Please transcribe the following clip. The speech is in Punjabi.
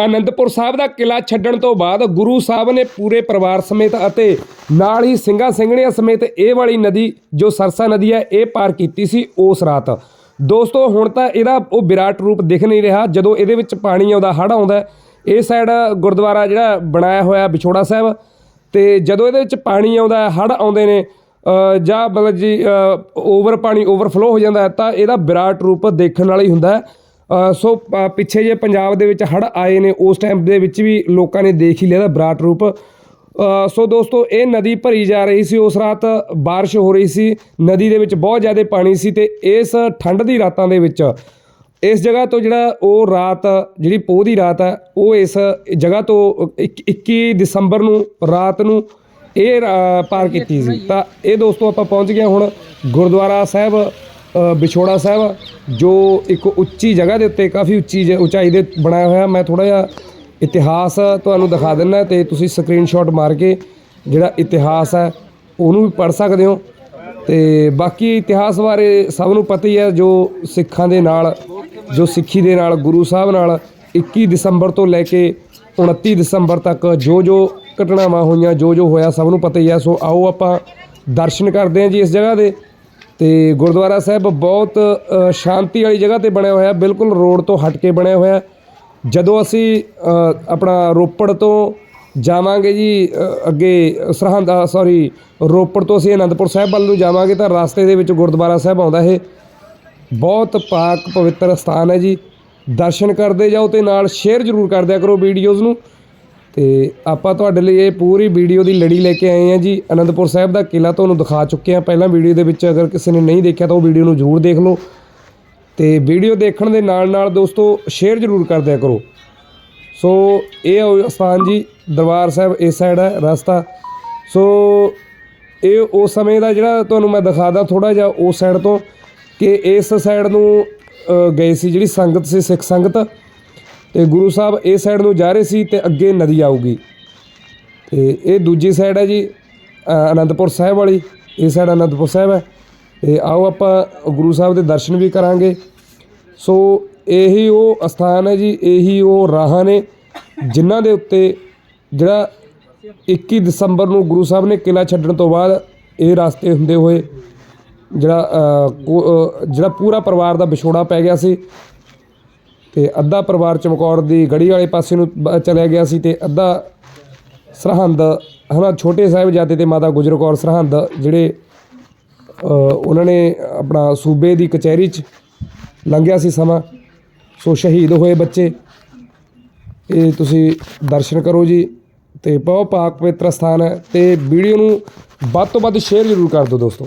ਆਨੰਦਪੁਰ ਸਾਹਿਬ ਦਾ ਕਿਲਾ ਛੱਡਣ ਤੋਂ ਬਾਅਦ ਗੁਰੂ ਸਾਹਿਬ ਨੇ ਪੂਰੇ ਪਰਿਵਾਰ ਸਮੇਤ ਅਤੇ ਨਾਲ ਹੀ ਸਿੰਘਾਂ ਸਿੰਘਣੀਆਂ ਸਮੇਤ ਇਹ ਵਾਲੀ ਨਦੀ ਜੋ ਸਰਸਾ ਨਦੀ ਹੈ, ਇਹ ਪਾਰ ਕੀਤੀ ਸੀ ਉਸ ਰਾਤ। ਦੋਸਤੋ, ਹੁਣ ਤਾਂ ਇਹਦਾ ਉਹ ਵਿਰਾਟ ਰੂਪ ਦਿਖ ਨਹੀਂ ਰਿਹਾ। ਜਦੋਂ ਇਹਦੇ ਵਿੱਚ ਪਾਣੀ ਆਉਂਦਾ, ਹੜ੍ਹ ਆਉਂਦਾ, ਇਹ ਸਾਈਡ ਗੁਰਦੁਆਰਾ ਜਿਹੜਾ ਬਣਾਇਆ ਹੋਇਆ ਵਿਛੋੜਾ ਸਾਹਿਬ, ਤੇ ਜਦੋਂ ਇਹਦੇ ਵਿੱਚ ਪਾਣੀ ਆਉਂਦਾ ਹੜ ਆਉਂਦੇ ਨੇ ਜਾਂ ਮਤਲਬ ਜੀ ਓਵਰ ਪਾਣੀ ਓਵਰਫਲੋ ਹੋ ਜਾਂਦਾ ਤਾਂ ਇਹਦਾ ਵਿਰਾਟ ਰੂਪ ਦੇਖਣ ਵਾਲਾ ਹੀ ਹੁੰਦਾ ਸੋ ਅ, ਪਿੱਛੇ ਜੇ ਪੰਜਾਬ ਦੇ ਵਿੱਚ ਹੜ ਆਏ ਨੇ ਉਸ ਟਾਈਮ ਦੇ ਵਿੱਚ ਵੀ ਲੋਕਾਂ ਨੇ ਦੇਖ ਹੀ ਲਿਆ ਇਹਦਾ ਵਿਰਾਟ ਰੂਪ ਅ, ਸੋ ਦੋਸਤੋ ਇਹ ਨਦੀ ਭਰੀ ਜਾ ਰਹੀ ਸੀ ਉਸ ਰਾਤ بارش ਹੋ ਰਹੀ ਸੀ ਨਦੀ ਦੇ ਵਿੱਚ ਬਹੁਤ ਜ਼ਿਆਦਾ ਪਾਣੀ ਸੀ ਤੇ ਇਸ ਠੰਡ ਦੀ ਰਾਤਾਂ ਦੇ ਵਿੱਚ ਇਸ ਜਗ੍ਹਾ ਤੋਂ ਜਿਹੜਾ ਉਹ ਰਾਤ ਜਿਹੜੀ ਪੋਹ ਦੀ ਰਾਤ ਹੈ ਉਹ ਇਸ ਜਗ੍ਹਾ ਤੋਂ ਇੱਕ- 21 ਦਸੰਬਰ ਨੂੰ ਰਾਤ ਨੂੰ ਇਹ ਰਾ- ਪਾਰ ਕੀਤੀ ਸੀ ਤਾਂ ਇਹ ਦੋਸਤੋ ਆਪਾਂ ਪਹੁੰਚ ਗਏ ਹੁਣ ਗੁਰਦੁਆਰਾ ਸਾਹਿਬ ਅ, ਵਿਛੋੜਾ ਸਾਹਿਬ, ਜੋ ਇੱਕ ਉੱਚੀ ਜਗ੍ਹਾ ਦੇ ਉੱਤੇ ਕਾਫੀ ਉੱਚੀ ਜ- ਉਚਾਈ ਦੇ ਬਣਾਇਆ ਹੋਇਆ, ਮੈਂ ਥੋੜਾ ਜਿਹਾ ਇਤਿਹਾਸ ਤੁਹਾਨੂੰ ਦਿਖਾ ਦਿੰਦਾ, ਤੇ ਤੁਸੀਂ ਸਕਰੀਨਸ਼ਾਟ ਮਾਰ ਕੇ ਜਿਹੜਾ ਇਤਿਹਾਸ ਹੈ, ਉਹਨੂੰ ਵੀ ਪੜ੍ਹ ਸਕਦੇ ਹੋ। ਤੇ ਬਾਕੀ ਇਤਿਹਾਸ ਬਾਰੇ ਸਭ ਨੂੰ ਪਤਾ ਹੀ ਹੈ, ਜੋ ਸਿੱਖਾਂ ਦੇ ਨਾਲ, ਜੋ ਸਿੱਖੀ ਦੇ ਨਾਲ, ਗੁਰੂ ਸਾਹਿਬ ਨਾਲ 21 ਦਸੰਬਰ ਤੋਂ ਲੈ ਕੇ 29 ਦਸੰਬਰ ਤੱਕ ਜੋ ਜੋ ਘਟਨਾਵਾਂ ਹੋਈਆਂ ਜੋ ਜੋ ਹੋਇਆ, ਸਭ ਨੂੰ ਪਤਾ ਹੀ ਹੈ। ਸੋ ਆਓ ਆਪਾਂ ਦਰਸ਼ਨ ਕਰਦੇ ਹਾਂ ਜੀ ਇਸ ਜਗ੍ਹਾ ਦੇ। ਤੇ ਗੁਰਦੁਆਰਾ ਸਾਹਿਬ ਬਹੁਤ ਸ਼ਾਂਤੀ ਵਾਲੀ ਜਗ੍ਹਾ ਤੇ ਬਣਿਆ ਹੋਇਆ, ਬਿਲਕੁਲ ਰੋਡ ਤੋਂ ਹਟ ਕੇ ਬਣਿਆ ਹੋਇਆ। ਜਦੋਂ ਅਸੀਂ ਆਪਣਾ ਰੋਪੜ ਤੋਂ ਜਾਵਾਂਗੇ ਜੀ ਅੱਗੇ ਸਰਹੰਦ ਸੌਰੀ ਰੋਪੜ ਤੋਂ ਅਸੀਂ ਅਨੰਦਪੁਰ ਸਾਹਿਬ ਵੱਲ ਨੂੰ ਜਾਵਾਂਗੇ ਤਾਂ ਰਸਤੇ ਦੇ ਵਿੱਚ ਗੁਰਦੁਆਰਾ ਸਾਹਿਬ ਆਉਂਦਾ ਇਹ ਬਹੁਤ ਪਾਕ ਪਵਿੱਤਰ ਸਥਾਨ ਹੈ ਜੀ। ਦਰਸ਼ਨ ਕਰਦੇ ਜਾਓ ਤੇ ਨਾਲ ਸ਼ੇਅਰ ਜ਼ਰੂਰ ਕਰਦਿਆ ਕਰੋ ਵੀਡੀਓਜ਼ ਨੂੰ। ਤੇ ਆਪਾਂ ਤੁਹਾਡੇ ਲਈ ਇਹ ਪੂਰੀ ਵੀਡੀਓ ਦੀ ਲੜੀ ਲੈ ਕੇ ਆਏ ਹਾਂ ਜੀ। ਅਨੰਦਪੁਰ ਸਾਹਿਬ ਦਾ ਕਿਲਾ ਤੁਹਾਨੂੰ ਦਿਖਾ ਚੁੱਕੇ ਹਾਂ। ਪਹਿਲਾਂ ਵੀਡੀਓ ਦੇ ਵਿੱਚ ਅਗਰ ਕਿਸੇ ਨੇ ਨਹੀਂ ਦੇਖਿਆ ਤਾਂ ਉਹ ਵੀਡੀਓ ਨੂੰ ਜ਼ਰੂਰ ਦੇਖ ਲਓ। ਤੇ ਵੀਡੀਓ ਦੇਖਣ ਦੇ ਨਾਲ ਨਾਲ ਦੋਸਤੋ, ਸ਼ੇਅਰ ਜ਼ਰੂਰ ਕਰ ਦਿਆ ਕਰੋ। ਸੋ, ਇਹ ਉਹ ਸਥਾਨ ਜੀ, ਦਰਬਾਰ ਸਾਹਿਬ ਇਸ ਸਾਈਡ ਹੈ ਰਸਤਾ। ਸੋ, ਇਹ ਉਸ ਸਮੇਂ ਦਾ ਜਿਹੜਾ ਤੁਹਾਨੂੰ ਮੈਂ ਦਿਖਾਦਾ ਥੋੜਾ ਜਿਹਾ ਉਸ ਸਾਈਡ ਤੋਂ ਕਿ ਇਸ ਸਾਈਡ ਨੂੰ ਗਏ ਸੀ ਜਿਹੜੀ ਸੰਗਤ ਸੀ, ਸਿੱਖ ਸੰਗਤ। ਤੇ ਗੁਰੂ ਸਾਹਿਬ ਇਸ ਸਾਈਡ ਨੂੰ ਜਾ ਰਹੇ ਸੀ ਤੇ ਅੱਗੇ ਨਦੀ ਆਊਗੀ। ਤੇ ਇਹ ਦੂਜੀ ਸਾਈਡ ਹੈ ਜੀ ਅਨੰਦਪੁਰ ਸਾਹਿਬ ਵਾਲੀ। ਇਹ ਸਾਈਡ ਅਨੰਦਪੁਰ ਸਾਹਿਬ ਹੈ। ਤੇ ਆਓ ਆਪਾਂ ਗੁਰੂ ਸਾਹਿਬ ਦੇ ਦਰਸ਼ਨ ਵੀ ਕਰਾਂਗੇ। ਸੋ ਇਹੀ ਉਹ ਅਸਥਾਨ ਹੈ ਜੀ, ਇਹੀ ਉਹ ਰਾਹਾਂ ਨੇ ਜਿਨ੍ਹਾਂ ਦੇ ਉੱਤੇ ਜਿਹੜਾ 21 ਦਸੰਬਰ ਨੂੰ ਗੁਰੂ ਸਾਹਿਬ ਨੇ ਕਿਲਾ ਛੱਡਣ ਤੋਂ ਬਾਅਦ ਇਹ ਰਸਤੇ ਹੁੰਦੇ ਹੋਏ ਜਿਹੜਾ ਜਿਹੜਾ ਪੂਰਾ ਪਰਿਵਾਰ ਦਾ ਵਿਛੋੜਾ ਪੈ ਗਿਆ ਸੀ। ਤੇ ਅੱਧਾ ਪਰਿਵਾਰ ਚਮਕੌਰ ਦੀ ਗੜੀ ਵਾਲੇ ਪਾਸੇ ਨੂੰ ਬ- ਚਲਿਆ ਗਿਆ ਸੀ ਤੇ ਅੱਧਾ ਸਰਹੰਦ, ਹਨਾ, ਛੋਟੇ ਸਾਹਿਬਜ਼ਾਦੇ ਤੇ ਮਾਤਾ ਗੁਜਰ ਕੌਰ ਸਰਹੰਦ, ਜਿਹੜੇ ਉਹਨਾਂ ਨੇ ਆਪਣਾ ਸੂਬੇ ਦੀ ਕਚਹਿਰੀ 'ਚ ਲੰਘਿਆ ਸੀ ਸਮਾਂ। ਸੋ ਸ਼ਹੀਦ ਹੋਏ ਬੱਚੇ। ਇਹ ਤੁਸੀਂ ਦਰਸ਼ਨ ਕਰੋ ਜੀ ਤੇ ਬਹੁਤ ਪਾਕ ਪਵਿੱਤਰ ਸਥਾਨ ਹੈ ਤੇ ਵੀਡੀਓ ਨੂੰ ਵੱਧ ਤੋਂ ਵੱਧ ਸ਼ੇਅਰ ਜ਼ਰੂਰ ਕਰ ਦਿਓ ਦੋਸਤੋ।